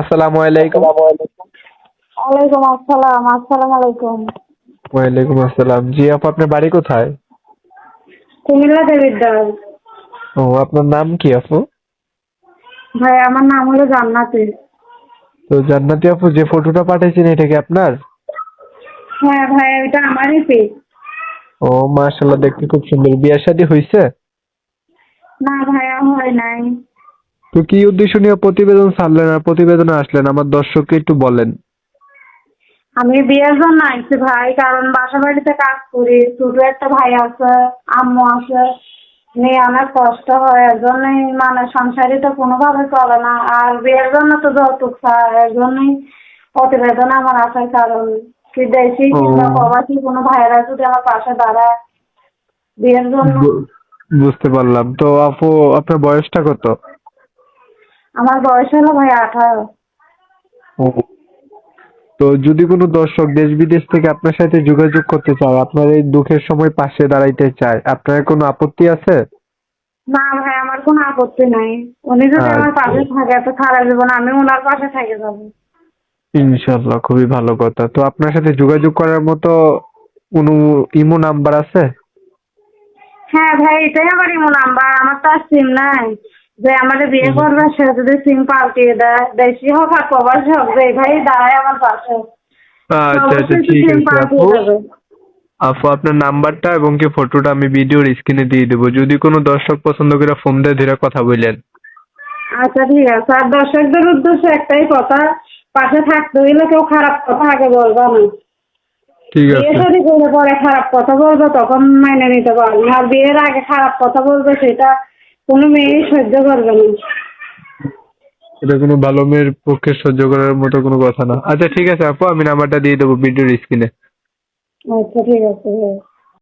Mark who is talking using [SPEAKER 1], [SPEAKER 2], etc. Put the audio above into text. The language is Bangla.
[SPEAKER 1] আসসালামু আলাইকুম।
[SPEAKER 2] ওয়ালাইকুম আসসালাম আসসালামু আলাইকুম।
[SPEAKER 1] ওয়ালাইকুম আসসালাম। জি আপু আপনার বাড়ি কোথায়?
[SPEAKER 2] কুমিল্লা দেবিদ্দার
[SPEAKER 1] ও আপনার নাম কি আপু?
[SPEAKER 2] ভাই আমার নাম হলো জান্নাতি।
[SPEAKER 1] তো জান্নাতি আপু যে ফটোটা পাঠিয়েছেন এটা কি আপনার?
[SPEAKER 2] হ্যাঁ ভাই এটা আমারই পেজ।
[SPEAKER 1] ও মাশাআল্লাহ দেখতে খুব সুন্দর। বিয়ে শাদী হয়েছে
[SPEAKER 2] না ভাইয়া হয় নাই।
[SPEAKER 1] তো কি উদ্দেশ্য নিয়ে প্রতিবেদন ছাড়লেন আর প্রতিবেদনে আসলেন? আমার দর্শককে একটু বলেন।
[SPEAKER 2] আমি বিয়ের জন্য আইছি ভাই কারণ বাসা বাড়িতে কাজ করি। ছোট একটা ভাই আছে আম্মু আছে। নিয়ে অনেক কষ্ট হয় এর জন্যই মানে সংসারই তো কোনোভাবে চলে না। আর বিয়ের জন্য তো যৌতুক চায় এর জন্যই প্রতিবেদন আমার আসার কারণ কি দেশি
[SPEAKER 1] ও।
[SPEAKER 2] কিংবা প্রবাসী কোনো ভাইরা যদি আমার পাশে দাঁড়ায় বিয়ের জন্য।
[SPEAKER 1] বুঝতে পারলাম। তো আপু আপনার বয়সটা কত?
[SPEAKER 2] আমার বয়স হলো ভাই আঠারো।
[SPEAKER 1] তো যদি কোনো দর্শক দেশ বিদেশ থেকে আপনার সাথে যোগাযোগ করতে চায় আপনার এই দুঃখের সময় পাশে দাঁড়াইতে চায় আপনার কোনো আপত্তি আছে?
[SPEAKER 2] না ভাই আমার কোনো আপত্তি নাই। উনি যদি আমার
[SPEAKER 1] আচ্ছা।
[SPEAKER 2] পাশে থাকে তো সারা জীবন আমি ওনার পাশে থেকে যাব।
[SPEAKER 1] ইনশাল্লাহ খুবই ভালো কথা। তো আপনার সাথে যোগাযোগ করার মতো কোনো ইমো নাম্বার আছে?
[SPEAKER 2] হ্যাঁ ভাই এটাই আমার ইমো নাম্বার। আমার তো আর সিম নাই। যে আমাদের বিয়ে করবে সে যদি সিম পাল্টিয়ে দেয় দেশি হোক আর প্রবাসী হোক যে ভাই দাঁড়ায় আমার পাশে।
[SPEAKER 1] আচ্ছা আচ্ছা ঠিক আছে আপু। আপু আপনার নাম্বারটা এবং কি ফটোটা আমি ভিডিওর স্ক্রিনে দিয়ে দেবো। যদি কোনো দর্শক পছন্দ করে ফোন দিয়ে ধীরে কথা বললেন
[SPEAKER 2] আচ্ছা ঠিক আছে। আর দর্শকদের উদ্দেশ্যে একটাই কথা পাশে থাকতে হইলে কেউ খারাপ কথা আগে বলবা না।
[SPEAKER 1] ঠিক আছে
[SPEAKER 2] বিয়ে
[SPEAKER 1] আছে।
[SPEAKER 2] যদি করে পরে খারাপ কথা বলবে তখন মেনে নিতে পারবে আর বিয়ের আগে খারাপ কথা বলবে সেটা কোনো মেয়েই সহ্য করবে না।
[SPEAKER 1] এটা কোনো ভালো মেয়ের পক্ষে সহ্য করার মতো কোনো কথা না। আচ্ছা ঠিক আছে আপু আমি নাম্বারটা দিয়ে দেবো ভিডিওর স্ক্রিনে
[SPEAKER 2] আচ্ছা ঠিক আছে।